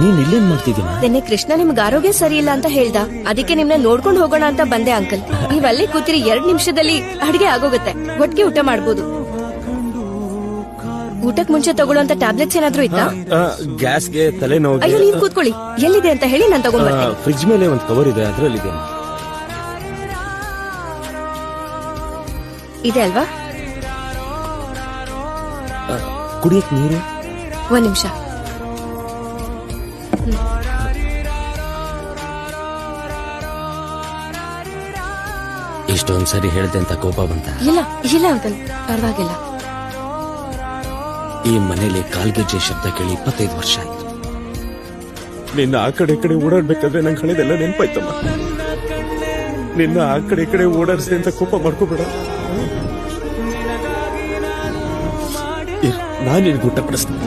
ನೀನ್ ಇಲ್ಲೇನ್ ಮಾಡ್ತಿದ್ದೀನ ನಿನ್ನೆ ಕೃಷ್ಣ ನಿಮ್ಗೆ ಆರೋಗ್ಯ ಸರಿ ಇಲ್ಲ ಅಂತ ಹೇಳ್ದ. ಅದಕ್ಕೆ ನಿಮ್ನ ನೋಡ್ಕೊಂಡು ಹೋಗೋಣ ಅಂತ ಬಂದೆ ಅಂಕಲ್. ನೀವ್ ಅಲ್ಲೇ ಕೂತಿರಿ ಎರಡ್ ನಿಮಿಷದಲ್ಲಿ ಅಡಿಗೆ ಆಗೋಗುತ್ತೆ. ಒಟ್ಟಿಗೆ ಊಟ ಮಾಡ್ಬೋದು. ಊಟಕ್ ಮುಂಚೆ ತಗೊಳ್ಳುವಂತ ಟ್ಯಾಬ್ಲೆಟ್ಸ್ ಏನಾದ್ರೂ ಇತ್ತಾ? ಗ್ಯಾಸ್ಗೆ ತಲೆನೋವು ಅಯ್ಯೋ ನೀವ್ ಕೂತ್ಕೊಳ್ಳಿ. ಎಲ್ಲಿದೆ ಅಂತ ಹೇಳಿ ನಾನು ತಗೊಂಡ್ಬರ್ತೀನಿ ಫ್ರಿಜ್ ಮೇಲೆ ಒಂದು ಕವರ್ ಇದೆ ಅದ್ರಲ್ಲಿದೆ. ಇದೆ ಅಲ್ವಾ? ಕುಡಿಯಕ್ ನೀರು? ಒಂದ್ ನಿಮಿಷ. ಇಷ್ಟೊಂದ್ ಸರಿ ಹೇಳ್ದೆ ಅಂತ ಕೋಪ ಬಂತ? ಇಲ್ಲ ಇಲ್ಲ ಅಂಕಲ್. ಪರವಾಗಿಲ್ಲ. ಈ ಮನೇಲಿ ಕಾಲ್ಗೆಜ್ಜೆ ಶಬ್ದ ಕೇಳಿ ಇಪ್ಪತ್ತೈದು ವರ್ಷ ಆಯ್ತು. ನಿನ್ನ ಆ ಕಡೆ ಈ ಕಡೆ ಓಡಾಡ್ಬೇಕಾದ್ರೆ ನಂಗೆ ಹಳೆದೆಲ್ಲ ನೆನಪಾಯ್ತಮ್ಮ. ನಿನ್ನ ಆ ಕಡೆ ಈ ಕಡೆ ಓಡಾಡ್ಸಿ ಅಂತ ಕೋಪ ಮಾಡ್ಕೋಬೇಡ. ನಾನು ನಾನ್ ನಿನ್ಗೆ ಊಟ ಪಡಿಸ್ತೀನಿ